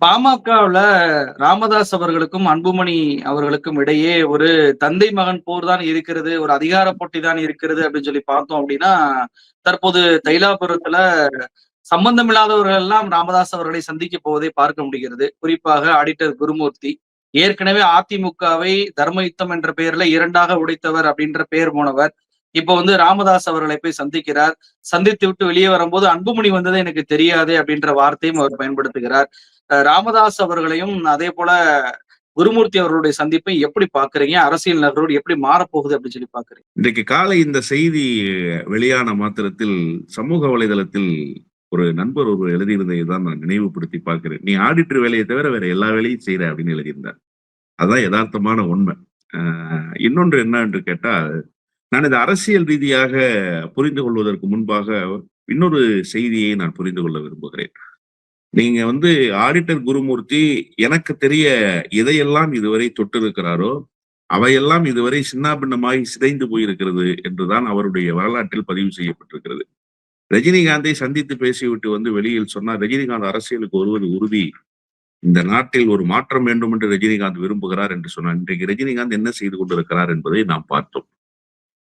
பாமகவுல ராமதாஸ் அவர்களுக்கும் அன்புமணி அவர்களுக்கும் இடையே ஒரு தந்தை மகன் போர் தான் இருக்கிறது ஒரு அதிகார போட்டி தான் இருக்கிறது அப்படின்னு சொல்லி பார்த்தோம் அப்படின்னா தற்போது தைலாபுரத்துல சம்பந்தமில்லாதவர்கள் எல்லாம் ராமதாஸ் அவர்களை சந்திக்க போவதை பார்க்க முடிகிறது. குறிப்பாக ஆடிட்டர் குருமூர்த்தி. ஏற்கனவே அதிமுகவை தர்ம யுத்தம் என்ற பெயர்ல இரண்டாக உடைத்தவர் அப்படின்ற பெயர் போனவர். இப்ப வந்து ராமதாஸ் அவர்களை போய் சந்திக்கிறார். சந்தித்து விட்டு வெளியே வரும்போது அன்புமணி வந்தது எனக்கு தெரியாது அப்படின்ற வார்த்தையும் அவர் பயன்படுத்துகிறார். ராமதாஸ் அவர்களையும் அதே போல குருமூர்த்தி அவர்களுடைய சந்திப்பை எப்படி பாக்குறீங்க அரசியல் நகரோடு எப்படி மாறப்போகுது அப்படின்னு சொல்லி பாக்குறீங்க இன்றைக்கு காலை இந்த செய்தி வெளியான மாத்திரத்தில் சமூக வலைதளத்தில் ஒரு நண்பர் ஒரு எழுதியிருந்ததை தான் நான் நினைவுபடுத்தி பார்க்கிறேன். நீ ஆடிட்டர் வேலையை தவிர வேற எல்லா வேலையும் செய்யற அப்படின்னு எழுதியிருந்தார். அதான் யதார்த்தமான உண்மை. ஆஹ் இன்னொன்று என்ன என்று கேட்டால் நான் இந்த அரசியல் ரீதியாக புரிந்து கொள்வதற்கு முன்பாக இன்னொரு செய்தியை நான் புரிந்து கொள்ள விரும்புகிறேன். நீங்க வந்து ஆடிட்டர் குருமூர்த்தி எனக்கு தெரிய எதையெல்லாம் இதுவரை தொட்டிருக்கிறாரோ அவையெல்லாம் இதுவரை சின்னாபின்னமாய் சிதைந்து போயிருக்கிறது என்றுதான் அவருடைய வரலாற்றில் பதிவு செய்யப்பட்டிருக்கிறது. ரஜினிகாந்தை சந்தித்து பேசிவிட்டு வந்து வெளியில் சொன்னார் ரஜினிகாந்த் அரசியலுக்கு வருவது உறுதி. இந்த நாட்டில் ஒரு மாற்றம் வேண்டும் என்று ரஜினிகாந்த் விரும்புகிறார் என்று சொன்னார். இன்றைக்கு ரஜினிகாந்த் என்ன செய்து கொண்டிருக்கிறார் என்பதை நாம் பார்த்தோம்.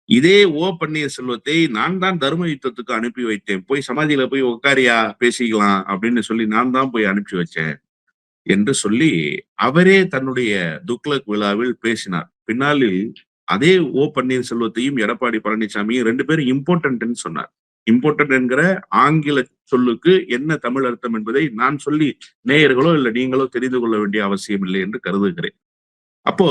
இதே ஓ பன்னீர்செல்வத்தை நான் தான் தர்ம யுத்தத்துக்கு அனுப்பி வைத்தேன். போய் சமாதியில போய் உட்காரியா பேசிக்கலாம் அப்படின்னு சொல்லி நான் தான் போய் அனுப்பி வச்சேன் என்று சொல்லி அவரே தன்னுடைய துக்லக் விழாவில் பேசினார். பின்னாளில் அதே ஓ பன்னீர்செல்வத்தையும் எடப்பாடி பழனிசாமியும் ரெண்டு பேரும் இம்பார்ட்டன்ட்னு சொன்னார். இம்பார்ட்டன்ட் என்கிற ஆங்கில சொல்லுக்கு என்ன தமிழ் அர்த்தம் என்பதை நான் சொல்லி நேயர்களோ இல்ல நீங்களோ தெரிந்து கொள்ள வேண்டிய அவசியம் இல்லை என்று கருதுகிறேன். அப்போ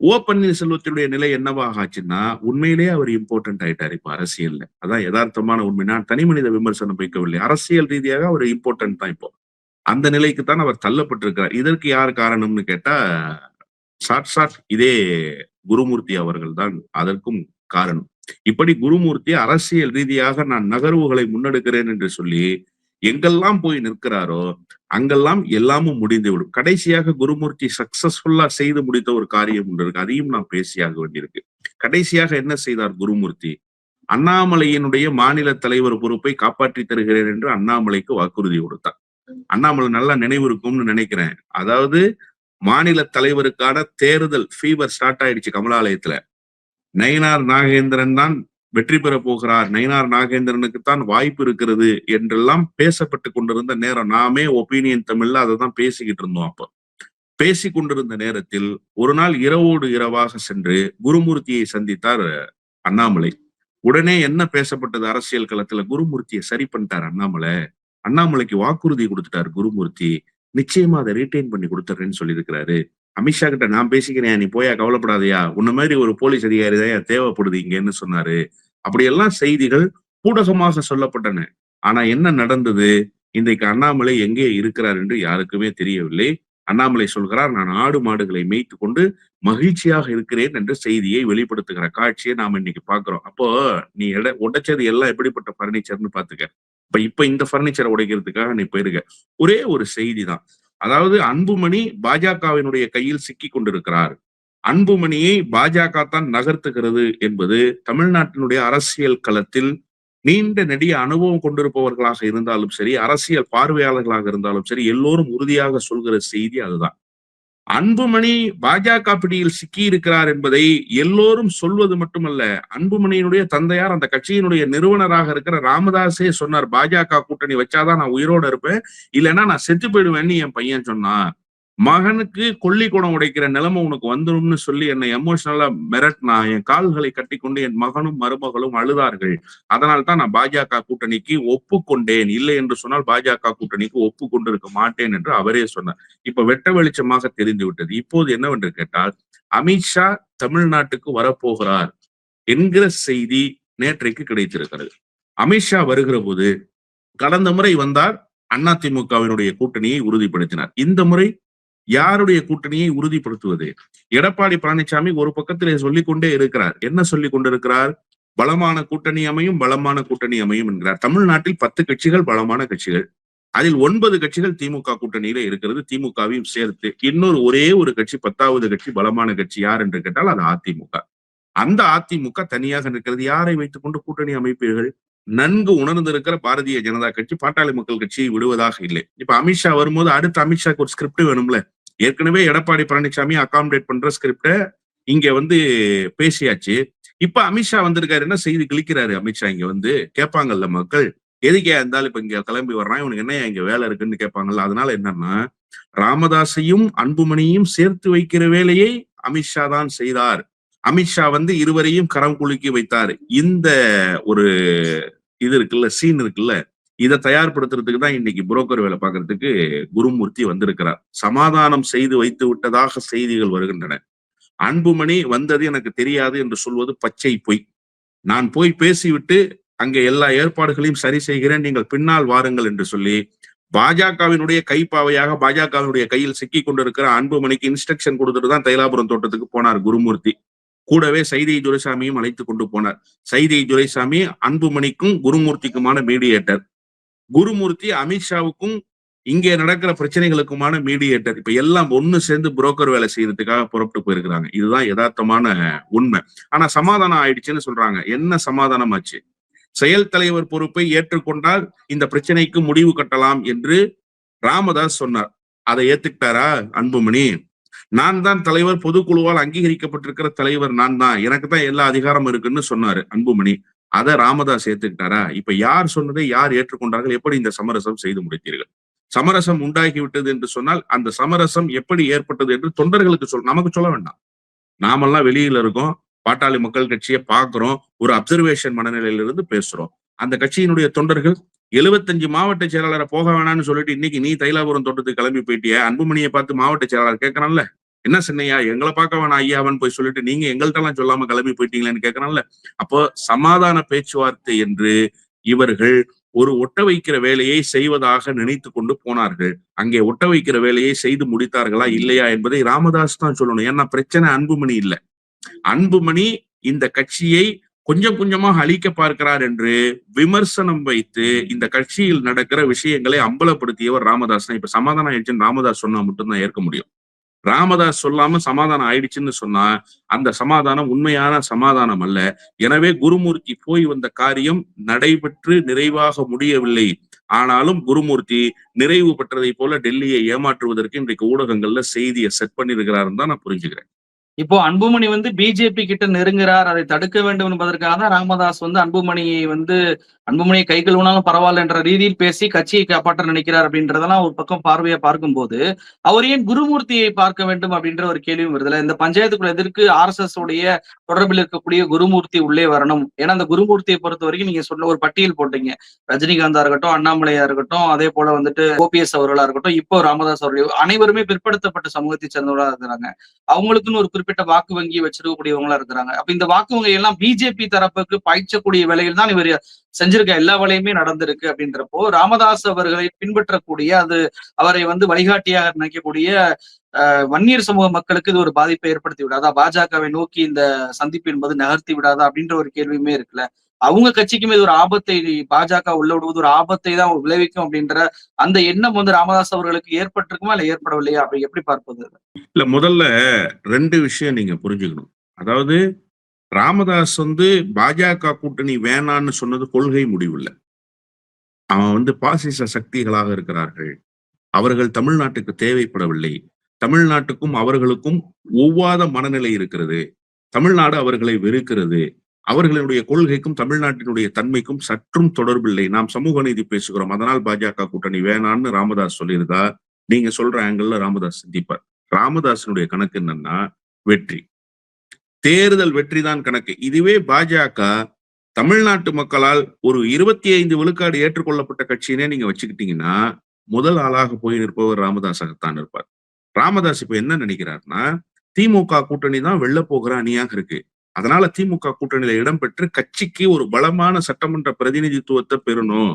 ஓ பன்னீர்செல்வத்தினுடைய நிலை என்னவாக ஆச்சுன்னா உண்மையிலேயே அவர் இம்பார்ட்டன்ட் ஆயிட்டார் இப்ப அரசியல்ல. அதான் யதார்த்தமான உண்மை. நான் தனி மனித விமர்சனம் வைக்கவில்லை. அரசியல் ரீதியாக அவர் இம்பார்ட்டன்ட் தான் இப்போ. அந்த நிலைக்கு தான் அவர் தள்ளப்பட்டிருக்கிறார். இதற்கு யார் காரணம்னு கேட்டா சாட் சாட் இதே குருமூர்த்தி அவர்கள் தான் அதற்கும் காரணம். இப்படி குருமூர்த்தி அரசியல் ரீதியாக நான் நகர்வுகளை முன்னெடுக்கிறேன் என்று சொல்லி எங்கெல்லாம் போய் நிற்கிறாரோ அங்கெல்லாம் எல்லாமும் முடிந்துவிடும் கடைசியாக குருமூர்த்தி சக்சஸ்ஃபுல்லா செய்து முடித்த ஒரு காரியம் ஒன்று இருக்கு. அதையும் நான் பேசியாக வேண்டியிருக்கு. கடைசியாக என்ன செய்தார் குருமூர்த்தி? அண்ணாமலையினுடைய மாநில தலைவர் பொறுப்பை காப்பாற்றி தருகிறேன் என்று அண்ணாமலைக்கு வாக்குறுதி கொடுத்தார். அண்ணாமலை நல்லா நினைவு இருக்கும்னு நினைக்கிறேன். அதாவது மாநில தலைவருக்கான தேர்தல் ஃபீவர் ஸ்டார்ட் ஆயிடுச்சு கமலாலயத்துல. நயினார் நாகேந்திரன் தான் வெற்றி பெற போகிறார். நயினார் நாகேந்திரனுக்கு தான் வாய்ப்பு இருக்கிறது என்றெல்லாம் பேசப்பட்டு கொண்டிருந்த நேரம். நாமே ஒப்பீனியன் தமிழ்ல அதை தான் பேசிக்கிட்டு இருந்தோம் அப்ப. பேசி கொண்டிருந்த நேரத்தில் ஒரு நாள் இரவோடு இரவாக சென்று குருமூர்த்தியை சந்தித்தார் அண்ணாமலை. உடனே என்ன பேசப்பட்டது அரசியல் களத்துல? குருமூர்த்தியை சரி பண்ணிட்டார் அண்ணாமலை. அண்ணாமலைக்கு வாக்குறுதி கொடுத்துட்டார் குருமூர்த்தி. நிச்சயமா அதை ரீட்டைன் பண்ணி கொடுத்துறேன்னு சொல்லியிருக்கிறாரு. அமித்ஷா கிட்ட நான் பேசிக்கிறேன் நீ போயா கவலைப்படாதயா. உன்ன மாதிரி ஒரு போலீஸ் அதிகாரி தான் தேவைப்படுது இங்கன்னு சொன்னாரு. அப்படியெல்லாம் செய்திகள் ஊடகமாக சொல்லப்பட்டன. ஆனா என்ன நடந்தது? இன்றைக்கு அண்ணாமலை எங்கே இருக்கிறார் என்று யாருக்குமே தெரியவில்லை. அண்ணாமலை சொல்கிறார் நான் ஆடு மாடுகளை மேய்த்து கொண்டு மகிழ்ச்சியாக இருக்கிறேன் என்ற செய்தியை வெளிப்படுத்துகிற காட்சியை நாம இன்னைக்கு பாக்குறோம் அப்போ நீ எட உடைச்சது எல்லாம் எப்படிப்பட்ட பர்னிச்சர்னு பாத்துக்க இப்ப இப்ப இந்த பர்னிச்சரை உடைக்கிறதுக்காக நீ போயிருக்க. ஒரே ஒரு செய்தி தான். அதாவது அன்புமணி பாஜகவினுடைய கையில் சிக்கி கொண்டிருக்கிறார் அன்புமணியை பாஜக தான் நகர்த்துகிறது என்பது தமிழ்நாட்டினுடைய அரசியல் களத்தில் நீண்ட நெடிய அனுபவம் கொண்டிருப்பவர்களாக இருந்தாலும் சரி அரசியல் பார்வையாளர்களாக இருந்தாலும் சரி எல்லோரும் உறுதியாக சொல்கிற செய்தி அதுதான். அன்புமணி பாஜக பிடியில் சிக்கி இருக்கிறார் என்பதை எல்லோரும் சொல்வது மட்டுமல்ல அன்புமணியினுடைய தந்தையார் அந்த கட்சியினுடைய நிறுவனராக இருக்கிற ராமதாஸே சொன்னார் பாஜக கூட்டணி வச்சாதான் நான் உயிரோட இருப்பேன் இல்லைன்னா நான் செத்து போயிடுவேன்னு என் பையன் சொன்னான். மகனுக்கு கொல்லி குடம் உடைக்கிற நிலைமை உனக்கு வந்துடும்னு சொல்லி என்னை எமோஷனலா மிரட்டினா என் கால்களை கட்டி கொண்டு என் மகனும் மருமகளும் அழுதார்கள். அதனால் தான் நான் பாஜக கூட்டணிக்கு ஒப்புக்கொண்டேன். இல்லை என்று சொன்னால் பாஜக கூட்டணிக்கு ஒப்பு கொண்டிருக்க மாட்டேன் என்று அவரே சொன்னார். இப்ப வெட்ட வெளிச்சமாக தெரிந்து விட்டது. இப்போது என்னவென்று கேட்டால் அமித்ஷா தமிழ்நாட்டுக்கு வரப்போகிறார் என்கிற செய்தி நேற்றைக்கு கிடைத்திருக்கிறது. அமித்ஷா வருகிற போது கடந்த முறை வந்தார் அதிமுகவினுடைய கூட்டணியை உறுதிப்படுத்தினார். இந்த முறை யாருடைய கூட்டணியை உறுதிப்படுத்துவது? எடப்பாடி பழனிசாமி ஒரு பக்கத்திலே சொல்லிக் கொண்டே இருக்கிறார். என்ன சொல்லிக் கொண்டிருக்கிறார் பலமான கூட்டணி அமையும் பலமான கூட்டணி அமையும் என்கிறார். தமிழ்நாட்டில் பத்து கட்சிகள் பலமான கட்சிகள். அதில் ஒன்பது கட்சிகள் திமுக கூட்டணியில இருக்கிறது. திமுகவையும் சேர்த்து இன்னொரு ஒரே ஒரு கட்சி பத்தாவது கட்சி பலமான கட்சி யார் என்று கேட்டால் அது அதிமுக. அந்த அதிமுக தனியாக நிற்கிறது. யாரை வைத்துக் கொண்டு கூட்டணி அமைப்பீர்கள்? நன்கு உணர்ந்திருக்கிற பாரதிய ஜனதா கட்சி பாட்டாளி மக்கள் கட்சியை விடுவதாக இல்லை. இப்ப அமித்ஷா வரும்போது அடுத்து அமித்ஷாக்கு ஒரு ஸ்கிரிப்ட் வேணும்ல. ஏற்கனவே எடப்பாடி பழனிசாமி அகாமடேட் பண்ற ஸ்கிரிப்ட இங்க வந்து பேசியாச்சு. இப்ப அமித்ஷா வந்திருக்காருன்னா செய்தி கிழிக்கிறாரு அமித்ஷா இங்க வந்து? கேட்பாங்கல்ல மக்கள். எதுக்கே இருந்தாலும் இப்ப இங்க கிளம்பி வர்றான்? இவனுக்கு என்ன இங்க வேலை இருக்குன்னு கேட்பாங்கல்ல? அதனால என்னன்னா ராமதாஸையும் அன்புமணியும் சேர்த்து வைக்கிற வேலையை அமித்ஷா தான் செய்தார். அமித்ஷா வந்து இருவரையும் கரம் குலுக்கி வைத்தார். இந்த ஒரு இது இருக்குல்ல சீன் இருக்குல்ல இதை தயார்படுத்துறதுக்கு தான் இன்னைக்கு புரோக்கர் வேலை பார்க்கறதுக்கு குருமூர்த்தி வந்திருக்கிறார். சமாதானம் செய்து வைத்து விட்டதாக செய்திகள் வருகின்றன. அன்புமணி வந்தது எனக்கு தெரியாது என்று சொல்வது பச்சை பொய். நான் போய் பேசிவிட்டு அங்கே எல்லா ஏற்பாடுகளையும் சரி செய்கிறேன் நீங்கள் பின்னால் வாருங்கள் என்று சொல்லி பாஜகவினுடைய கைப்பாவையாக பாஜகவினுடைய கையில் சிக்கி கொண்டிருக்கிற அன்புமணிக்கு இன்ஸ்ட்ரக்ஷன் கொடுத்துட்டு தான் தைலாபுரம் தோட்டத்துக்கு போனார் குருமூர்த்தி. கூடவே சைதை துரைசாமியும் அழைத்து கொண்டு போனார். சைதை துரைசாமி அன்புமணிக்கும் குருமூர்த்திக்குமான மீடியேட்டர் குருமூர்த்தி அமித்ஷாவுக்கும் இங்கே நடக்கிற பிரச்சனைகளுக்குமான மீடியேட்டர் இப்ப எல்லாம் ஒண்ணு சேர்ந்து புரோக்கர் வேலை செய்யறதுக்காக புறப்பட்டு போயிருக்கிறாங்க. இதுதான் யதார்த்தமான உண்மை. ஆனா சமாதானம் ஆயிடுச்சுன்னு சொல்றாங்க. என்ன சமாதானம் ஆச்சு செயல் தலைவர் பொறுப்பை ஏற்றுக்கொண்டால் இந்த பிரச்சனைக்கு முடிவு கட்டலாம் என்று ராமதாஸ் சொன்னார். அதை ஏத்துக்கிட்டாரா அன்புமணி? நான் தான் தலைவர். பொதுக்குழுவால் அங்கீகரிக்கப்பட்டிருக்கிற தலைவர் நான் தான். எனக்கு தான் எல்லா அதிகாரம் இருக்குன்னு சொன்னாரு அன்புமணி. அதை ராமதாஸ் ஏத்துக்கிட்டாரா? இப்ப யார் சொன்னதை யார் ஏற்றுக்கொண்டார்கள்? எப்படி இந்த சமரசம் செய்து முடித்தீர்கள்? சமரசம் உண்டாகி விட்டது என்று சொன்னால் அந்த சமரசம் எப்படி ஏற்பட்டது என்று தொண்டர்களுக்கு சொல் நமக்கு சொல்ல வேண்டாம். நாமெல்லாம் வெளியில இருக்கோம் பாட்டாளி மக்கள் கட்சியை பாக்குறோம் ஒரு அப்சர்வேஷன் மனநிலையிலிருந்து பேசுறோம். அந்த கட்சியினுடைய தொண்டர்கள் எழுபத்தஞ்சு மாவட்ட செயலாளரை போக வேணாம்னு சொல்லிட்டு இன்னைக்கு நீ தைலாபுரம் தோட்டத்துக்கு கிளம்பி போயிட்டிய? அன்புமணியை பார்த்து மாவட்ட செயலாளர் கேட்கறான்ல. என்ன சின்னையா எங்களை பார்க்க வேணாம் ஐயாவன் போய் சொல்லிட்டு நீங்க எங்கள்கிட்ட எல்லாம் சொல்லாம கிளம்பி போயிட்டீங்களேன்னு கேட்கறான்ல அப்போ சமாதான பேச்சுவார்த்தை என்று இவர்கள் ஒரு ஒட்ட வைக்கிற வேலையை செய்வதாக நினைத்து கொண்டு போனார்கள். அங்கே ஒட்ட வைக்கிற வேலையை செய்து முடித்தார்களா இல்லையா என்பதை ராமதாஸ் தான் சொல்லணும். ஏன்னா பிரச்சனை அன்புமணி இல்ல. அன்புமணி இந்த கட்சியை கொஞ்சம் கொஞ்சமாக அழிக்க பார்க்கிறார் என்று விமர்சனம் வைத்து இந்த கட்சியில் நடக்கிற விஷயங்களை அம்பலப்படுத்தியவர் ராமதாஸ் தான். இப்ப சமாதானம் ஆயிடுச்சுன்னு ராமதாஸ் சொன்னா மட்டும்தான் ஏற்க முடியும். ராமதாஸ் சொல்லாம சமாதானம் ஆயிடுச்சுன்னு சொன்னா அந்த சமாதானம் உண்மையான சமாதானம் அல்ல. எனவே குருமூர்த்தி போய் வந்த காரியம் நடைபெற்று நிறைவாக முடியவில்லை. ஆனாலும் குருமூர்த்தி நிறைவு பெற்றதை போல டெல்லியை ஏமாற்றுவதற்கு இன்றைக்கு ஊடகங்கள்ல செய்தியை செட் பண்ணிருக்கிறாருன்னு தான் நான் புரிஞ்சுக்கிறேன். இப்போ அன்புமணி வந்து பிஜேபி கிட்ட நெருங்குறார் அதை தடுக்க வேண்டும் என்பதற்காக தான் ராமதாஸ் வந்து அன்புமணியை வந்து அன்புமணியை கை கழுவினாலும் பரவாயில்ல என்ற ரீதியில் பேசி கட்சியை காப்பாற்ற நினைக்கிறார் அப்படின்றதெல்லாம் ஒரு பக்கம் பார்வையா பார்க்கும்போது அவர் ஏன் குருமூர்த்தியை பார்க்க வேண்டும் அப்படின்ற ஒரு கேள்வியும் வருதுல இந்த பஞ்சாயத்துக்குள்ள எதற்கு ஆர் எஸ் எஸ் உடைய தொடர்பில் இருக்கக்கூடிய குருமூர்த்தி உள்ளே வரணும். ஏன்னா அந்த குருமூர்த்தியை பொறுத்த வரைக்கும் நீங்க சொன்ன ஒரு பட்டியல் போட்டீங்க. ரஜினிகாந்தா இருக்கட்டும் அண்ணாமலையா இருக்கட்டும் அதே போல வந்துட்டு ஓபிஎஸ் அவர்களா இருக்கட்டும் இப்போ ராமதாஸ் அவர்கள் அனைவருமே பிற்படுத்தப்பட்ட சமூகத்தை சேர்ந்தவர்களா இருக்கிறாங்க. அவங்களுக்குன்னு ஒரு குறிப்பிட்ட வாக்கு வங்கி வச்சிருக்கக்கூடியவங்களா இருக்கிறாங்க. அப்ப இந்த வாக்கு வங்கி எல்லாம் பிஜேபி தரப்புக்கு பாய்ச்சக்கூடிய வேலையில் தான் இவர் செஞ்சிருக்க எல்லா வேலையுமே நடந்திருக்கு அப்படின்றப்போ ராமதாஸ் அவர்களை பின்பற்றக்கூடிய அது அவரை வந்து வழிகாட்டியாக நினைக்கக்கூடிய வன்னியர் சமூக மக்களுக்கு இது ஒரு பாதிப்பை ஏற்படுத்தி விடாதா? பாஜகவை நோக்கி இந்த சந்திப்பு என்பது நகர்த்தி விடாதா? அப்படின்ற ஒரு கேள்வியுமே இருக்குல்ல. அவங்க கட்சிக்குமே இது ஒரு ஆபத்தை பாஜக உள்ள விடுவது ஒரு ஆபத்தை தான் விளைவிக்கும் அப்படின்ற அந்த எண்ணம் வந்து ராமதாஸ் அவர்களுக்கு ஏற்பட்டிருக்குமா இல்ல ஏற்படவில்லையா? அப்படி எப்படி பார்ப்பது? இல்ல முதல்ல ரெண்டு விஷயம் நீங்க புரிஞ்சுக்கணும். அதாவது ராமதாஸ் வந்து பாஜக கூட்டணி வேணான்னு சொன்னது கொள்கை முடிவு இல்லை அவன் வந்து பாசிச சக்திகளாக இருக்கிறார்கள். அவர்கள் தமிழ்நாட்டுக்கு தேவைப்படவில்லை. தமிழ்நாட்டுக்கும் அவர்களுக்கும் ஒவ்வாத மனநிலை இருக்கிறது. தமிழ்நாடு அவர்களை வெறுக்கிறது. அவர்களுடைய கொள்கைக்கும் தமிழ்நாட்டினுடைய தன்மைக்கும் சற்றும் தொடர்பில்லை. நாம் சமூக நீதி பேசுகிறோம். அதனால் பாஜக கூட்டணி வேணான்னு ராமதாஸ் சொல்லியிருந்தா நீங்க சொல்ற ஆங்கிள் ராமதாஸ் சிந்திப்பார். ராமதாசனுடைய கணக்கு என்னன்னா வெற்றி. தேர்தல் வெற்றி தான் கணக்கு. இதுவே பாஜக தமிழ்நாட்டு மக்களால் ஒரு இருபத்தி ஐந்து விழுக்காடு ஏற்றுக்கொள்ளப்பட்ட கட்சியினே நீங்க வச்சுக்கிட்டீங்கன்னா முதல் ஆளாக போய் நிற்பவர் ராமதாஸாகத்தான் இருப்பார். ராமதாஸ் இப்ப என்ன நினைக்கிறார்னா திமுக கூட்டணி தான் வெள்ள போகிற அணியாக இருக்கு. அதனால திமுக கூட்டணியில இடம்பெற்று கட்சிக்கு ஒரு பலமான சட்டமன்ற பிரதிநிதித்துவத்தை பெறணும்.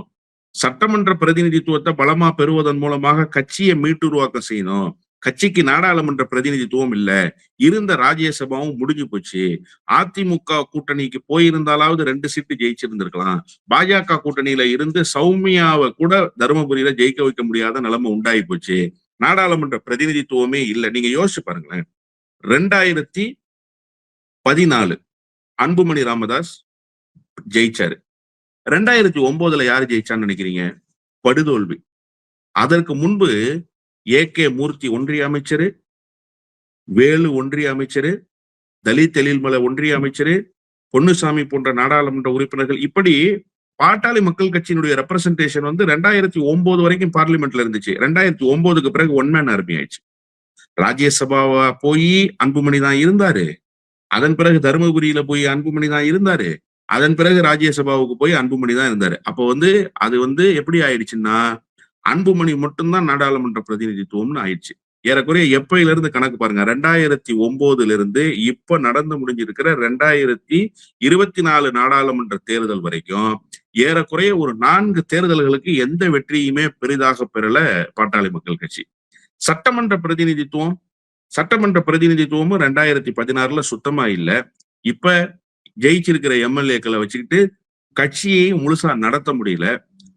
சட்டமன்ற பிரதிநிதித்துவத்தை பலமா பெறுவதன் மூலமாக கட்சியை மீட்டுருவாக்கம் செய்யணும். கட்சிக்கு நாடாளுமன்ற பிரதிநிதித்துவம் இல்ல. இருந்த ராஜ்யசபாவும் முடிஞ்சு போச்சு. அதிமுக கூட்டணிக்கு போயிருந்தாலாவது ரெண்டு சீட்டு ஜெயிச்சிருந்திருக்கலாம். பாஜக கூட்டணியில இருந்து சௌமியாவை கூட தருமபுரியில ஜெயிக்க வைக்க முடியாத நிலைமை உண்டாகி போச்சு. நாடாளுமன்ற பிரதிநிதித்துவமே இல்லை. நீங்க யோசிச்சு பாருங்களேன். ரெண்டாயிரத்தி பதினாலு. அன்புமணி ராமதாஸ் ஜெயிச்சாரு. ரெண்டாயிரத்தி ஒன்பதுல யாரு ஜெயிச்சான்னு நினைக்கிறீங்க? படுதோல்வி. அதற்கு முன்பு ஏ கே மூர்த்தி ஒன்றிய அமைச்சரு வேலு ஒன்றிய அமைச்சரு தலித் தெளில்மலை ஒன்றிய அமைச்சரு பொன்னுசாமி போன்ற நாடாளுமன்ற உறுப்பினர்கள் இப்படி பாட்டாளி மக்கள் கட்சியினுடைய ரெப்ரசன்டேஷன் வந்து ரெண்டாயிரத்தி ஒன்பது வரைக்கும் பார்லிமெண்ட்ல இருந்துச்சு. ரெண்டாயிரத்தி ஒன்பதுக்கு பிறகு ஒன் மேன் ஆர்மி ஆயிடுச்சு. ராஜ்யசபாவா போய் அன்புமணி தான் இருந்தாரு. அதன் பிறகு தருமபுரியில போய் அன்புமணி தான் இருந்தாரு. அதன் பிறகு ராஜ்யசபாவுக்கு போய் அன்புமணி தான் இருந்தாரு. அப்போ வந்து அது வந்து எப்படி ஆயிடுச்சுன்னா அன்புமணி மட்டும்தான் நாடாளுமன்ற பிரதிநிதித்துவம்னு ஆயிடுச்சு. ஏறக்குறைய எப்பையில இருந்து கணக்கு பாருங்க ரெண்டாயிரத்தி ஒன்பதுல இருந்து இப்ப நடந்து முடிஞ்சிருக்கிற ரெண்டாயிரத்தி இருபத்தி நாலு நாடாளுமன்ற தேர்தல் வரைக்கும் ஏறக்குறைய ஒரு நான்கு தேர்தல்களுக்கு எந்த வெற்றியுமே பெரிதாக பெறல பாட்டாளி மக்கள் கட்சி. சட்டமன்ற பிரதிநிதித்துவம் சட்டமன்ற பிரதிநிதித்துவமும் ரெண்டாயிரத்தி பதினாறுல சுத்தமா இல்லை. இப்ப ஜெயிச்சிருக்கிற எம்எல்ஏக்களை வச்சுக்கிட்டு கட்சியை முழுசா நடத்த முடியல.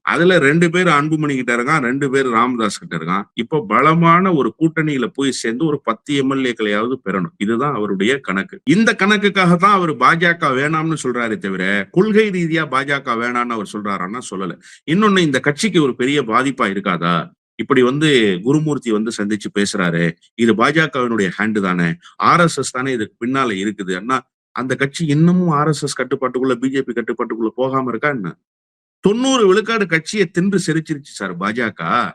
அதுல ரெண்டு பேர் அன்புமணி கிட்ட இருக்கான் ரெண்டு பேர் ராமதாஸ் கிட்ட இருக்கான். இப்ப பலமான ஒரு கூட்டணியில போய் சேர்ந்து ஒரு பத்து எம்எல்ஏக்களையாவது பெறணும். இதுதான் அவருடைய கணக்கு. இந்த கணக்குக்காக தான் அவர் பாஜக வேணாம்னு சொல்றாரே தவிர கொள்கை ரீதியா பாஜக வேணாம்னு அவர் சொல்றாரான்னா சொல்லல. இன்னொன்னு இந்த கட்சிக்கு ஒரு பெரிய பாதிப்பா இருக்காதா? இப்படி வந்து குருமூர்த்தி வந்து சந்திச்சு பேசுறாரு. இது பாஜகவினுடைய ஹேண்டு தானே. ஆர் எஸ் எஸ் தானே இதுக்கு பின்னால இருக்குது. அண்ணா அந்த கட்சி இன்னமும் ஆர் எஸ் எஸ் கட்டுப்பாட்டுக்குள்ள பிஜேபி கட்டுப்பாட்டுக்குள்ள போகாம இருக்கா என்ன? தொண்ணூறு விழுக்காடு கட்சியை தின்று செரிச்சிருச்சு சார் பாஜக.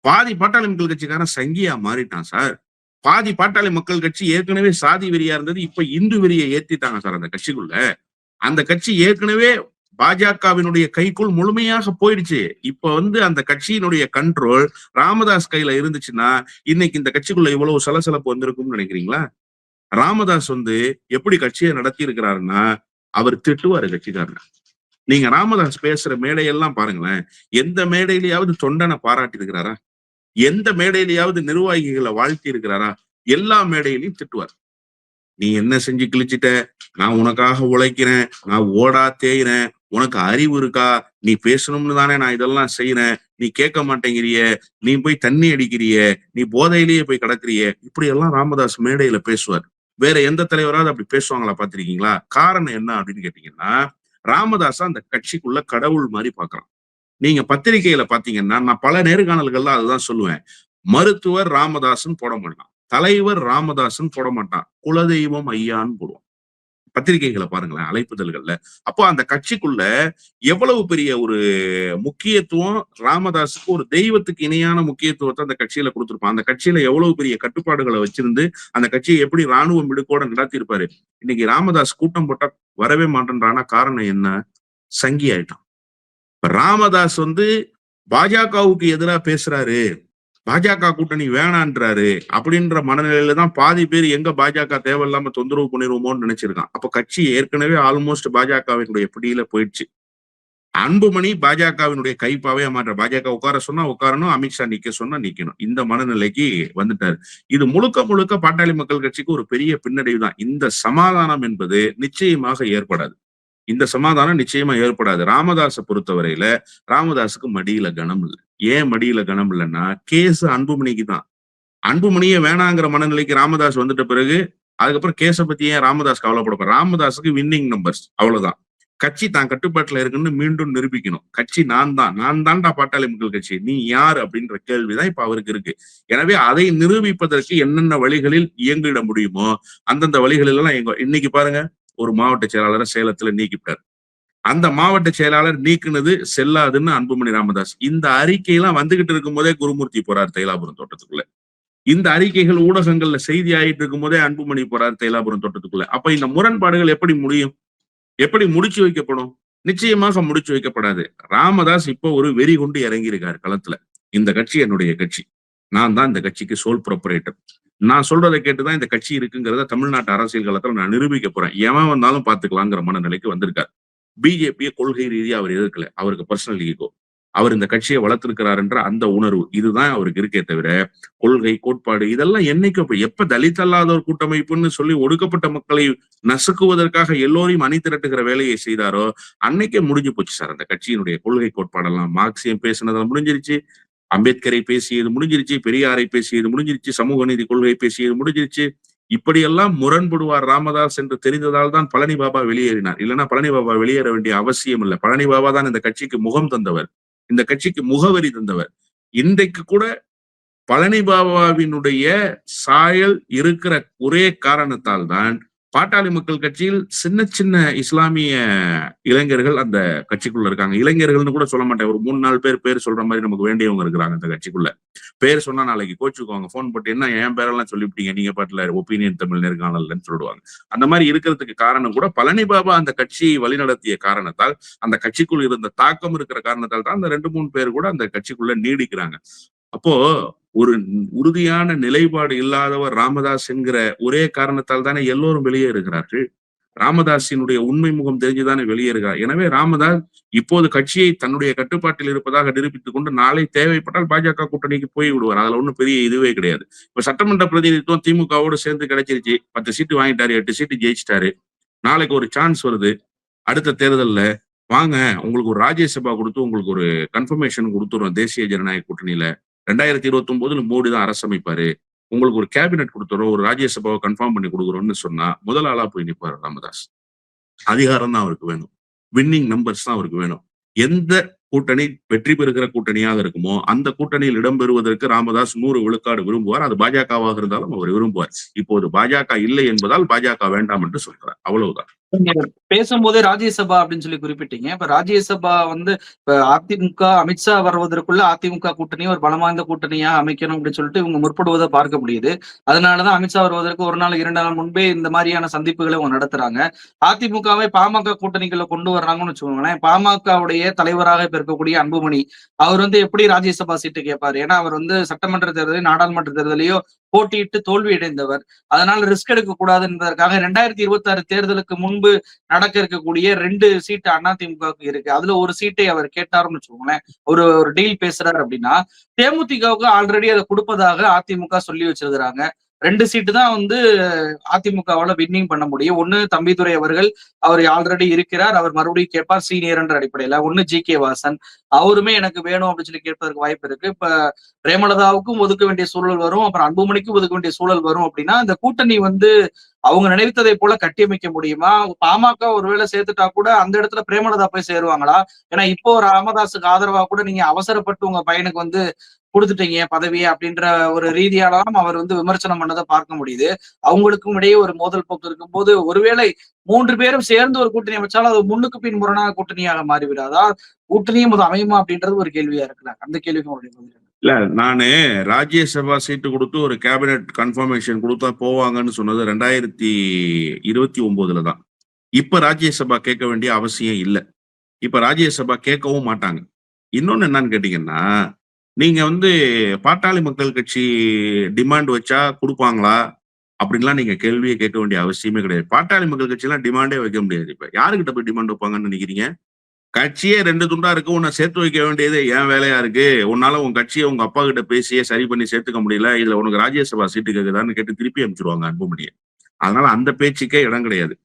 பாதி பாட்டாளி மக்கள் கட்சிக்காரன் சங்கியா மாறிட்டான் சார். பாதி பாட்டாளி மக்கள் கட்சி ஏற்கனவே சாதி வெறியா இருந்தது. இப்ப இந்து வெறியை ஏத்திட்டாங்க சார் அந்த கட்சிக்குள்ள. அந்த கட்சி ஏற்கனவே பாஜகவினுடைய கைக்குள் முழுமையாக போயிடுச்சு. இப்ப வந்து அந்த கட்சியினுடைய கண்ட்ரோல் ராமதாஸ் கையில இருந்துச்சுன்னா இன்னைக்கு இந்த கட்சிக்குள்ள இவ்வளவு சலசலப்பு வந்திருக்கும்னு நினைக்கிறீங்களா? ராமதாஸ் வந்து எப்படி கட்சியை நடத்தி இருக்கிறாருன்னா அவர் திட்டுவாரு கட்சிக்காரன் நீங்க ராமதாஸ் பேசுற மேடையெல்லாம் பாருங்களேன் எந்த மேடையிலேயாவது தொண்டனை பாராட்டி இருக்கிறாரா எந்த மேடையிலேயாவது நிர்வாகிகளை வாழ்த்தி இருக்கிறாரா எல்லா மேடையிலையும் திட்டுவார். நீ என்ன செஞ்சு கிழிச்சிட்ட? நான் உனக்காக உழைக்கிறேன் நான் ஓடா தேயிறேன் உனக்கு அறிவு இருக்கா? நீ பேசணும்னு தானே நான் இதெல்லாம் செய்யறேன் நீ கேட்க மாட்டேங்கிறிய. நீ போய் தண்ணி அடிக்கிறிய. நீ போதையிலேயே போய் கிடக்குறிய. இப்படி எல்லாம் ராமதாஸ் மேடையில பேசுவார். வேற எந்த தலைவராவது அப்படி பேசுவாங்களா பாத்திருக்கீங்களா காரணம் என்ன அப்படின்னு கேட்டீங்கன்னா ராமதாஸ் அந்த கட்சிக்குள்ள கடவுள் மாதிரி பாக்குறான் நீங்க பத்திரிகையில பாத்தீங்கன்னா நான் பல நேர்காணல்கள்ல அதுதான் சொல்லுவேன். மருத்துவர் ராமதாசன் போட மாட்டான். தலைவர் ராமதாசன் போட மாட்டான். குலதெய்வம் ஐயான்னு போடுவான். பத்திரிகைகளை பாருங்களேன் அழைப்புதல்கள்ல. அப்போ அந்த கட்சிக்குள்ள எவ்வளவு பெரிய ஒரு முக்கியத்துவம் ராமதாஸுக்கு ஒரு தெய்வத்துக்கு இணையான முக்கியத்துவத்தை அந்த கட்சியில கொடுத்திருப்பான். அந்த கட்சியில எவ்வளவு பெரிய கட்டுப்பாடுகளை வச்சிருந்து அந்த கட்சியை எப்படி ராணுவ மிடுக்கோட நடத்தியிருப்பாரு? இன்னைக்கு ராமதாஸ் கூட்டம் போட்டா வரவே மாட்டேன்றானா காரணம் என்ன? சங்கி ஆயிட்டான். ராமதாஸ் வந்து பாஜகவுக்கு எதிராக பேசுறாரு. பாஜக கூட்டணி வேணான்றாரு அப்படின்ற மனநிலையில தான் பாதி பேர் எங்க பாஜக தேவையில்லாம தொந்தரவு பண்ணிடுவோமோன்னு நினைச்சிருக்கான் அப்ப கட்சி ஏற்கனவே ஆல்மோஸ்ட் பாஜகவினுடைய பிடியில போயிடுச்சு. அன்புமணி பாஜகவினுடைய கைப்பாவே மாற்ற பாஜக உட்கார சொன்னா உட்காரணும் அமித்ஷா நிக்க சொன்னா நிக்கணும். இந்த மனநிலைக்கு வந்துட்டாரு. இது முழுக்க முழுக்க பாட்டாளி மக்கள் கட்சிக்கு ஒரு பெரிய பின்னடைவு தான். இந்த சமாதானம் என்பது நிச்சயமாக ஏற்படாது. இந்த சமாதானம் நிச்சயமா ஏற்படாது. ராமதாஸை பொறுத்தவரையில ராமதாஸுக்கு மடியில கனம் இல்லை. ஏன் மடியில கனம் இல்லைன்னா கேஸ் அன்புமணிக்கு தான். அன்புமணியே வேணாங்கிற மனநிலைக்கு ராமதாஸ் வந்துட்ட பிறகு அதுக்கப்புறம் கேஸை பத்தி ஏன் ராமதாஸ் கவலைப்படப்ப ராமதாஸுக்கு வின்னிங் நம்பர்ஸ் அவ்வளவுதான். கட்சி தான் கட்டுப்பாட்டுல இருக்குன்னு மீண்டும் நிரூபிக்கணும். கட்சி நான் தான். நான் தான்டா பாட்டாளி மக்கள் கட்சி. நீ யார் அப்படின்ற கேள்விதான் இப்ப அவருக்கு இருக்கு. எனவே அதை நிரூபிப்பதற்கு என்னென்ன வழிகளில் இயங்கிட முடியுமோ அந்தந்த வழிகளில் எல்லாம் எங்க இன்னைக்கு பாருங்க. ஒரு மாவட்ட செயலாளரை சேலத்துல நீக்கிவிட்டார். அந்த மாவட்ட செயலாளர் நீக்குனது செல்லாதுன்னு அன்புமணி ராமதாஸ். இந்த அறிக்கையெல்லாம் வந்துகிட்டு இருக்கும் போதே குருமூர்த்தி போறார் தைலாபுரம் தோட்டத்துக்குள்ள. இந்த அறிக்கைகள் ஊடகங்கள்ல செய்தி ஆயிட்டு இருக்கும் போதே அன்புமணி போறார் தைலாபுரம் தோட்டத்துக்குள்ள. அப்ப இந்த முரண்பாடுகள் எப்படி முடியும்? எப்படி முடிச்சு வைக்கப்படும்? நிச்சயமாக முடிச்சு வைக்கப்படாது. ராமதாஸ் இப்போ ஒரு வெறி கொண்டு இறங்கியிருக்காரு களத்துல. இந்த கட்சி என்னுடைய கட்சி. நான் தான் இந்த கட்சிக்கு சோல் ப்ரொப்பரேட்டர் நான் சொல்றதை கேட்டுதான் இந்த கட்சி இருக்குங்கிறத தமிழ்நாட்டு அரசியல் காலத்துல நான் நிரூபிக்க போறேன். எவன் வந்தாலும் பாத்துக்கலாங்கிற மனநிலைக்கு வந்திருக்காரு. பிஜேபியை கொள்கை ரீதியா அவர் எதிர்க்கல. அவருக்கு பர்சனல் ஈகோ அவர் இந்த கட்சியை வளர்த்திருக்கிறாருன்ற அந்த உணர்வு. இதுதான் அவருக்கு இருக்கே தவிர கொள்கை கோட்பாடு இதெல்லாம் என்னைக்கு எப்ப தலித் அல்லாத ஒரு கூட்டமைப்புன்னு சொல்லி ஒடுக்கப்பட்ட மக்களை நசுக்குவதற்காக எல்லோரையும் அணி திரட்டுகிற வேலையை செய்தாரோ அன்னைக்கே முடிஞ்சு போச்சு சார். அந்த கட்சியினுடைய கொள்கை கோட்பாடெல்லாம். மார்க்சியம் பேசினதெல்லாம் முடிஞ்சிருச்சு. அம்பேத்கரை பேசியது முடிஞ்சிருச்சு பெரியாரை பேசியது முடிஞ்சிருச்சு சமூக நீதி கொள்கை பேசியது முடிஞ்சிருச்சு. இப்படியெல்லாம் முரண்படுவார் ராமதாஸ் என்று தெரிந்ததால் தான் பழனி பாபா வெளியேறினார். இல்லைன்னா பழனி பாபா வெளியேற வேண்டிய அவசியம் இல்லை. பழனி பாபா தான் இந்த கட்சிக்கு முகம் தந்தவர். இந்த கட்சிக்கு முகவரி தந்தவர். இன்றைக்கு கூட பழனி பாபாவினுடைய சாயல் இருக்கிற ஒரே காரணத்தால் தான் பாட்டாளி மக்கள் கட்சியில் சின்ன சின்ன இஸ்லாமிய இளைஞர்கள் அந்த கட்சிக்குள்ள இருக்காங்க. இளைஞர்கள்னு கூட சொல்ல மாட்டேன். ஒரு மூணு நாலு பேர் பேர் சொல்ற மாதிரி நமக்கு வேண்டியவங்க இருக்கிறாங்க அந்த கட்சிக்குள்ள. பேர் சொன்னா நாளைக்கு கோச்சுக்குவாங்க. ஃபோன் போட்டு என்ன என் பேரெல்லாம் சொல்லிவிட்டீங்க? நீங்க பாட்டுல ஒப்பீனியன் தமிழ் நேர்காணல்னு சொல்லுவாங்க அந்த மாதிரி இருக்கிறதுக்கு காரணம் கூட பழனி பாபா அந்த கட்சியை வழிநடத்திய காரணத்தால் அந்த கட்சிக்குள் இருந்த தாக்கம் இருக்கிற காரணத்தால் தான் அந்த ரெண்டு மூணு பேர் கூட அந்த கட்சிக்குள்ள நீடிக்கிறாங்க. அப்போ ஒரு உறுதியான நிலைப்பாடு இல்லாதவர் ராமதாஸ் என்கிற ஒரே காரணத்தால் தானே எல்லோரும் வெளியே இருக்கிறார்கள்? ராமதாஸினுடைய உண்மை முகம் தெரிஞ்சுதானே வெளியேறுகிறார் எனவே ராமதாஸ் இப்போது கட்சியை தன்னுடைய கட்டுப்பாட்டில் இருப்பதாக நிரூபித்துக் கொண்டு நாளை தேவைப்பட்டால் பாஜக கூட்டணிக்கு போய் விடுவார். அதுல ஒண்ணும் பெரிய இதுவே கிடையாது. இப்ப சட்டமன்ற பிரதிநிதித்துவம் திமுகவோடு சேர்ந்து கிடைச்சிருச்சு. பத்து சீட்டு வாங்கிட்டாரு எட்டு சீட்டு ஜெயிச்சிட்டாரு. நாளைக்கு ஒரு சான்ஸ் வருது. அடுத்த தேர்தல்ல வாங்க உங்களுக்கு ஒரு ராஜ்யசபா கொடுத்து உங்களுக்கு ஒரு கன்ஃபர்மேஷன் கொடுத்துரும் தேசிய ஜனநாயக கூட்டணியில. ரெண்டாயிரத்தி இருபத்தி ஒன்பதுல மோடி தான் அரசமைப்பாரு. உங்களுக்கு ஒரு கேபினெட் கொடுத்துறோம் ஒரு ராஜ்யசபாவை கன்ஃபார்ம் பண்ணி கொடுக்குறோம்னு சொன்னா முதல் ஆளா போய் நிற்பாரு ராமதாஸ். அதிகாரம் தான் அவருக்கு வேணும். வின்னிங் நம்பர்ஸ் தான் அவருக்கு வேணும். எந்த கூட்டணி வெற்றி பெறுகிற கூட்டணியாக இருக்குமோ அந்த கூட்டணியில் இடம்பெறுவதற்கு ராமதாஸ் நூறு விழுக்காடு விரும்புவார். அது பாஜகவாக இருந்தாலும் அவர் விரும்புவார். இப்போது பாஜக இல்லை என்பதால் பாஜக வேண்டாம் என்று சொல்றார். அவ்வளவுதான். பேசும்போதே ராஜ்யசபா அப்படின்னு சொல்லி குறிப்பிட்டீங்க. இப்ப ராஜ்யசபா வந்து இப்ப அதிமுக அமித்ஷா வருவதற்குள்ள அதிமுக கூட்டணி ஒரு பலமாய்ந்த கூட்டணியா அமைக்கணும் அப்படின்னு சொல்லிட்டு இவங்க முற்படுவதை பார்க்க முடியுது. அதனாலதான் அமித்ஷா வருவதற்கு ஒரு நாள் இரண்டு நாள் முன்பே இந்த மாதிரியான சந்திப்புகளை இவங்க நடத்துறாங்க. அதிமுகவை பாமக கூட்டணிகளை கொண்டு வர்றாங்கன்னு வச்சுக்கோங்களேன். பாமகவுடைய தலைவராக இப்ப இருக்கக்கூடிய அன்புமணி அவர் வந்து எப்படி ராஜ்யசபா சீட்டு கேட்பாரு? ஏன்னா அவர் வந்து சட்டமன்ற தேர்தலையும் நாடாளுமன்ற தேர்தலையோ போட்டியிட்டு தோல்வி அடைந்தவர் அதனால ரிஸ்க் எடுக்க கூடாது என்பதற்காக ரெண்டாயிரத்தி இருபத்தி ஆறு தேர்தலுக்கு முன் முன்பு நடக்க இருக்கக்கூடிய ரெண்டு சீட்டு அதிமுகவுக்கு இருக்கு. அதுல ஒரு சீட்டை அவர் கேட்டாருன்னு வச்சுக்கோங்களேன். ஒரு ஒரு டீல் பேசுறாரு அப்படின்னா தேமுதிகவுக்கு ஆல்ரெடி அதை கொடுப்பதாக அதிமுக சொல்லி வச்சிருக்கிறாங்க. ரெண்டு சீட்டு தான் வந்து அதிமுகவால வின்னிங் பண்ண முடியும். ஒன்னு தம்பிதுரை அவர்கள் அவர் ஆல்ரெடி இருக்கிறார். அவர் மறுபடியும் கேட்பார் சீனியர்ன்ற அடிப்படையில. ஒன்னு ஜி கே வாசன். அவருமே எனக்கு வேணும் அப்படின்னு சொல்லி கேட்பதற்கு வாய்ப்பு இருக்கு. இப்ப பிரேமலதாவுக்கும் ஒதுக்க வேண்டிய சூழல் வரும். அப்புறம் அன்புமணிக்கும் ஒதுக்க வேண்டிய சூழல் வரும் அப்படின்னா இந்த கூட்டணி வந்து அவங்க நினைத்ததை போல கட்டியமைக்க முடியுமா? பாமக ஒருவேளை சேர்த்துட்டா கூட அந்த இடத்துல பிரேமலதா போய் சேருவாங்களா? ஏன்னா இப்போ ராமதாஸுக்கு ஆதரவா கூட நீங்க அவசரப்பட்டு உங்க பையனுக்கு வந்து கொடுத்துட்டீங்க பதவி அப்படின்ற ஒரு ரீதியாலாம் அவர் வந்து விமர்சனம் பண்ணதை பார்க்க முடியுது. அவங்களுக்கும் இடையே ஒரு மோதல் போக்கு இருக்கும்போது ஒருவேளை மூன்று பேரும் சேர்ந்து ஒரு கூட்டணி அமைச்சாலும் அது முன்னுக்கு பின் முரணான கூட்டணியாக மாறிவிடாதா? கூட்டணியும் அது அமையுமா அப்படின்றது ஒரு கேள்வியா இருக்கலாம் அந்த கேள்விக்கும் அவருடைய பதில் இல்ல நானு ராஜ்யசபா சீட்டு கொடுத்து ஒரு கேபினெட் கன்ஃபர்மேஷன் கொடுத்தா போவாங்கன்னு சொன்னது ரெண்டாயிரத்தி இருபத்தி ஒன்பதுல தான். இப்ப ராஜ்யசபா கேட்க வேண்டிய அவசியம் இல்லை. இப்ப ராஜ்யசபா கேட்கவும் மாட்டாங்க. இன்னொன்னு என்னன்னு கேட்டீங்கன்னா நீங்க வந்து பாட்டாளி மக்கள் கட்சி டிமாண்ட் வச்சா கொடுப்பாங்களா? அப்படின்லாம் நீங்க கேள்வியை கேட்க வேண்டிய அவசியமே கிடையாது. பாட்டாளி மக்கள் கட்சியெல்லாம் டிமாண்டே வைக்க முடியாது. இப்ப யாருக்கிட்ட போய் டிமாண்ட் வைப்பாங்கன்னு நினைக்கிறீங்க? கட்சியே ரெண்டு துண்டா இருக்கு உன்னை சேர்த்து வைக்க வேண்டியது என் வேலையா இருக்கு. உன்னால உன் கட்சியை உங்க அப்பா கிட்ட பேசியே சரி பண்ணி சேர்த்துக்க முடியல. இதுல உனக்கு ராஜ்யசபா சீட்டு கேக்குதான்னு கேட்டு திருப்பி அனுப்பிச்சிருவாங்க அன்புமணியை. அதனால அந்த பேச்சுக்கே இடம் கிடையாது.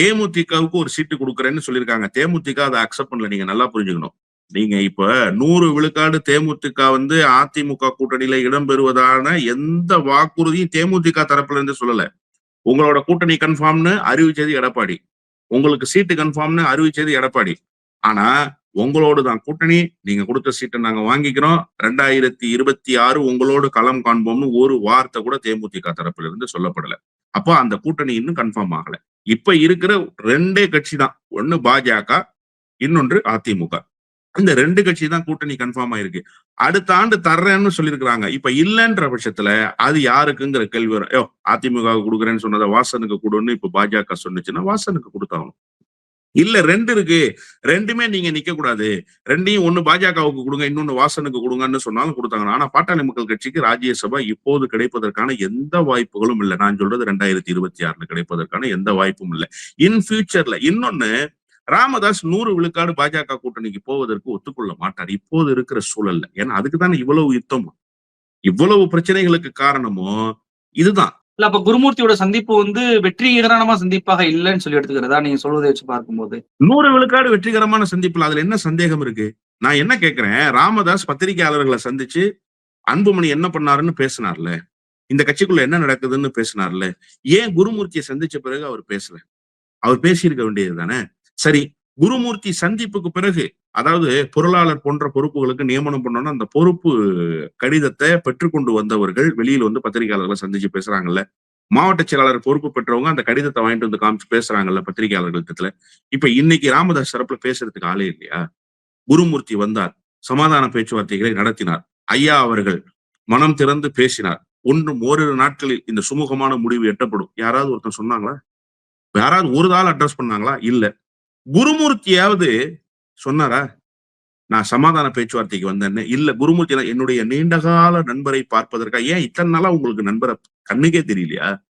தேமுதிகவுக்கு ஒரு சீட்டு கொடுக்குறேன்னு சொல்லியிருக்காங்க. தேமுதிக அதை அக்செப்ட் பண்ணல. நீங்க நல்லா புரிஞ்சுக்கணும். நீங்க இப்ப நூறு விழுக்காடு தேமுதிக வந்து அதிமுக கூட்டணியில இடம்பெறுவதான எந்த வாக்குறுதியும் தேமுதிக தரப்புல இருந்து சொல்லல. உங்களோட கூட்டணி கன்ஃபார்ம்னு அறிவிச்சது எடப்பாடி. உங்களுக்கு சீட்டு கன்ஃபார்ம்னு அறிவிச்சது எடப்பாடி. ஆனா உங்களோடு தான் கூட்டணி. நீங்க கொடுத்த சீட்டை நாங்க வாங்கிக்கிறோம். ரெண்டாயிரத்தி இருபத்தி ஆறு உங்களோடு களம் காண்போம்னு ஒரு வார்த்தை கூட தேமுதிக தரப்புல இருந்து சொல்லப்படல. அப்போ அந்த கூட்டணி இன்னும் கன்ஃபார்ம் ஆகல. இப்ப இருக்கிற ரெண்டே கட்சி தான். ஒன்னு பாஜக இன்னொன்று அதிமுக. இந்த ரெண்டு கட்சி தான் கூட்டணி கன்ஃபார்ம் ஆயிருக்கு. அடுத்த ஆண்டு தர்றேன்னு சொல்லியிருக்கிறாங்க. இப்ப இல்லைன்ற பட்சத்துல அது யாருக்குங்கிற கேள்வி வரும். யோ அதிமுக கொடுக்குறேன்னு சொன்னதை வாசனுக்கு கொடுன்னு இப்ப பாஜக சொன்னுச்சுன்னா வாசனுக்கு கொடுத்தாகணும். இல்ல ரெண்டு இருக்கு. ரெண்டுமே நீங்க நிக்க கூடாது. ரெண்டையும் ஒண்ணு பாஜகவுக்கு கொடுங்க இன்னொன்னு வாசனுக்கு கொடுங்கன்னு சொன்னாலும் கொடுத்தாங்க ஆனா பாட்டாளி மக்கள் கட்சிக்கு ராஜ்யசபா இப்போது கிடைப்பதற்கான எந்த வாய்ப்புகளும் இல்லை. நான் சொல்றது ரெண்டாயிரத்தி இருபத்தி ஆறுல கிடைப்பதற்கான எந்த வாய்ப்பும் இல்லை. இன் ஃபியூச்சர்ல இன்னொன்னு ராமதாஸ் நூறு விழுக்காடு பாஜக கூட்டணிக்கு போவதற்கு ஒத்துக்கொள்ள மாட்டார். இப்போது இருக்கிற சூழல்ல. ஏன்னா அதுக்கு தானே இவ்வளவு யுத்தம்? இவ்வளவு பிரச்சனைகளுக்கு காரணமோ இதுதான். இல்ல அப்ப குருமூர்த்தியோட சந்திப்பு வந்து வெற்றிகரமான சந்திப்பாக இல்லைன்னு சொல்லி எடுத்துக்கிறதா நீங்க சொல்வதை வச்சு பார்க்கும்போது? நூறு விழுக்காடு வெற்றிகரமான சந்திப்புல அதுல என்ன சந்தேகம் இருக்கு? நான் என்ன கேக்குறேன்? ராமதாஸ் பத்திரிகையாளர்களை சந்திச்சு அன்புமணி என்ன பண்ணாருன்னு பேசினார்ல? இந்த கட்சிக்குள்ள என்ன நடக்குதுன்னு பேசினார்ல? ஏன் குருமூர்த்தியை சந்திச்ச பிறகு அவர் பேசல? அவர் பேசியிருக்க வேண்டியது தானே சரி குருமூர்த்தி சந்திப்புக்கு பிறகு அதாவது பொருளாளர் போன்ற பொறுப்புகளுக்கு நியமனம் பண்ணோம்னா அந்த பொறுப்பு கடிதத்தை பெற்றுக்கொண்டு வந்தவர்கள் வெளியில வந்து பத்திரிகையாளர்களை சந்திச்சு பேசுறாங்கல்ல. மாவட்ட செயலாளர் பொறுப்பு பெற்றவங்க அந்த கடிதத்தை வாங்கிட்டு வந்து காமிச்சு பேசுறாங்கல்ல பத்திரிகையாளர்கள்ட்ட இப்ப இன்னைக்கு ராமதாஸ் சிறப்புல பேசுறதுக்கு ஆளே இல்லையா? குருமூர்த்தி வந்தார் சமாதான பேச்சுவார்த்தைகளை நடத்தினார் ஐயா அவர்கள் மனம் திறந்து பேசினார். ஒன்றும் ஓரிரு நாட்களில் இந்த சுமூகமான முடிவு எட்டப்படும். யாராவது ஒருத்தன் சொன்னாங்களா? யாராவது ஒரு நாள் அட்ரஸ் பண்ணாங்களா? இல்ல. குருமூர்த்தியாவது சொன்னாரா? நான் சமாதான பேச்சுவார்த்தைக்கு வந்தேன்னு. இல்ல குருமூர்த்தி என்னுடைய நீண்டகால நண்பரை பார்ப்பதற்காக ஏன் இத்தனை நாளா உங்களுக்கு நண்பரை கண்ணுக்கே தெரியலையா?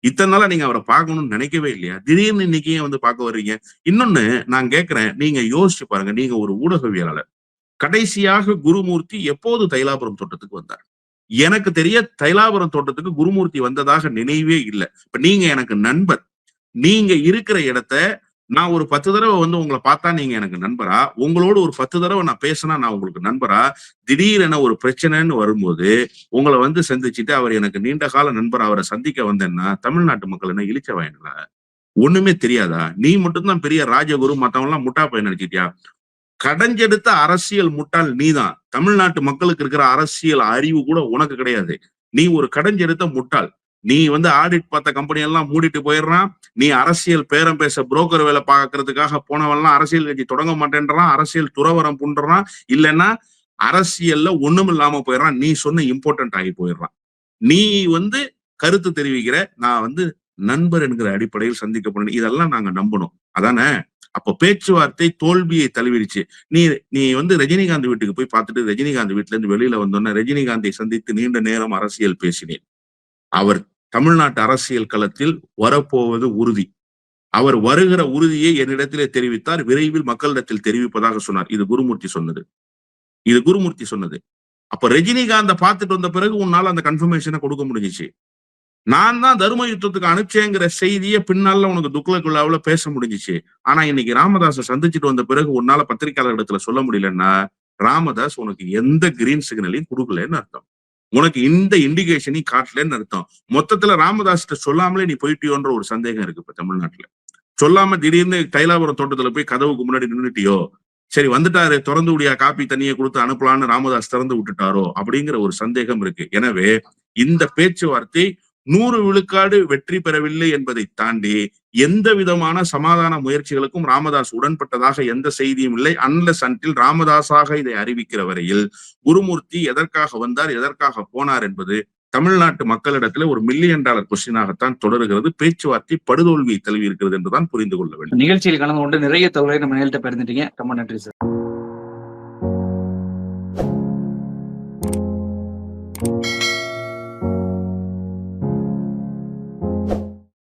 இத்தனை நாளா நீங்க அவரை பார்க்கணும்னு நினைக்கவே இல்லையா? திடீர்னு இன்னைக்கு ஏன் வந்து பார்க்க வர்றீங்க? இன்னொன்னு நான் கேட்கிறேன் நீங்க யோசிச்சு பாருங்க நீங்க ஒரு ஊடகவியலாளர். கடைசியாக குருமூர்த்தி எப்போது தைலாபுரம் தோட்டத்துக்கு வந்தார்? எனக்கு தெரிய தைலாபுரம் தோட்டத்துக்கு குருமூர்த்தி வந்ததாக நினைவே இல்லை. இப்ப நீங்க எனக்கு நண்பர். நீங்க இருக்கிற இடத்த நான் ஒரு பத்து தடவை வந்து உங்களை பார்த்தா நீங்க எனக்கு நண்பரா? உங்களோட ஒரு பத்து தடவை நான் பேசினா நான் உங்களுக்கு நண்பரா? திடீரென ஒரு பிரச்சனைன்னு வரும்போது உங்களை வந்து சந்திச்சுட்டு அவர் எனக்கு நீண்ட கால நண்பர் அவரை சந்திக்க வந்தேன்னா தமிழ்நாட்டு மக்கள் என்ன இழிச்ச வாயினா ஒண்ணுமே தெரியாதா? நீ மட்டும்தான் பெரிய ராஜகுரு மத்தவங்க எல்லாம் முட்டா பையன் நினைச்சிட்டியா கடைஞ்செடுத்த அரசியல் முட்டாள் நீதான். தமிழ்நாட்டு மக்களுக்கு இருக்கிற அரசியல் அறிவு கூட உனக்கு கிடையாது. நீ ஒரு கடைஞ்செடுத்த முட்டாள். நீ வந்து ஆடிட் பார்த்த கம்பெனி எல்லாம் மூடிட்டு போயிடுறான். நீ அரசியல் பேரம் பேச புரோக்கர் வேலை பார்க்கறதுக்காக போனவெல்லாம் அரசியல் கட்சி தொடங்க மாட்டேன்றான். அரசியல் துறவரம் புண்றான் இல்லைன்னா அரசியல்ல ஒண்ணும் இல்லாம போயிடுறான். நீ சொன்ன இம்பார்ட்டன்ட் ஆகி போயிடுறான். நீ வந்து கருத்து தெரிவிக்கிற நான் வந்து நண்பர் என்கிற அடிப்படையில் சந்திக்கப்படணும் இதெல்லாம் நாங்க நம்பணும். அதானே? அப்ப பேச்சுவார்த்தை தோல்வியை தழுவிடுச்சு. நீ நீ வந்து ரஜினிகாந்த் வீட்டுக்கு போய் பார்த்துட்டு ரஜினிகாந்த் வீட்டுல இருந்து வெளியில வந்தோன்னே ரஜினிகாந்தை சந்தித்து நீண்ட நேரம் அரசியல் பேசினேன். அவர் தமிழ்நாட்டு அரசியல் களத்தில் வரப்போவது உறுதி. அவர் வருகிற உறுதியை என்னிடத்திலே தெரிவித்தார் விரைவில் மக்களிடத்தில் தெரிவிப்பதாக சொன்னார். இது குருமூர்த்தி சொன்னது. இது குருமூர்த்தி சொன்னது. அப்ப ரஜினிகாந்த பார்த்துட்டு வந்த பிறகு உன்னால அந்த கன்ஃபர்மேஷனை கொடுக்க முடிஞ்சிச்சு. நான் தான் தர்ம யுத்தத்துக்கு அனுப்பிச்சேங்கிற செய்தியை பின்னால உனக்கு துக்ளகுல்லாவுல பேச முடிஞ்சிச்சு. ஆனா இன்னைக்கு ராமதாஸை சந்திச்சுட்டு வந்த பிறகு உன்னால பத்திரிகையாளர் இடத்துல சொல்ல முடியலன்னா ராமதாஸ் உனக்கு எந்த கிரீன் சிக்னலையும் கொடுக்கலன்னு அர்த்தம். உனக்கு இந்த இண்டிகேஷனையும் காட்டலன்னு அர்த்தம். மொத்தத்துல ராமதாஸ்கிட்ட சொல்லாமலே நீ போயிட்டியோன்ற ஒரு சந்தேகம் இருக்கு இப்ப தமிழ்நாட்டுல. சொல்லாம திடீர்னு தைலாபுரம் தோட்டத்துல போய் கதவுக்கு முன்னாடி நின்னுட்டியோ? சரி வந்துட்டாரு. திறந்து விடியா காப்பி தண்ணியை கொடுத்து அனுப்பலான்னு ராமதாஸ் திறந்து விட்டுட்டாரோ? அப்படிங்கிற ஒரு சந்தேகம் இருக்கு. எனவே இந்த பேச்சுவார்த்தை நூறு விழுக்காடு வெற்றி பெறவில்லை என்பதை தாண்டி எந்த விதமான சமாதான முயற்சிகளுக்கும் ராமதாஸ் உடன்பட்டதாக எந்த செய்தியும் இல்லை. அன்லஸ் அன்டில் ராமதாஸாக இதை அறிவிக்கிற வரையில் குருமூர்த்தி எதற்காக வந்தார் எதற்காக போனார் என்பது தமிழ்நாட்டு மக்களிடத்துல ஒரு மில்லியன் டாலர் கொஸ்டினாகத்தான் தொடர்கிறது. பேச்சுவார்த்தை படுதோல்வியை தழுவி இருக்கிறது என்றுதான் புரிந்து கொள்ள வேண்டும். நிகழ்ச்சியில் கலந்து கொண்டு நிறைய தகவலை நம்ம நேரிட்ட பெருந்துட்டீங்க ரொம்ப நன்றி சார்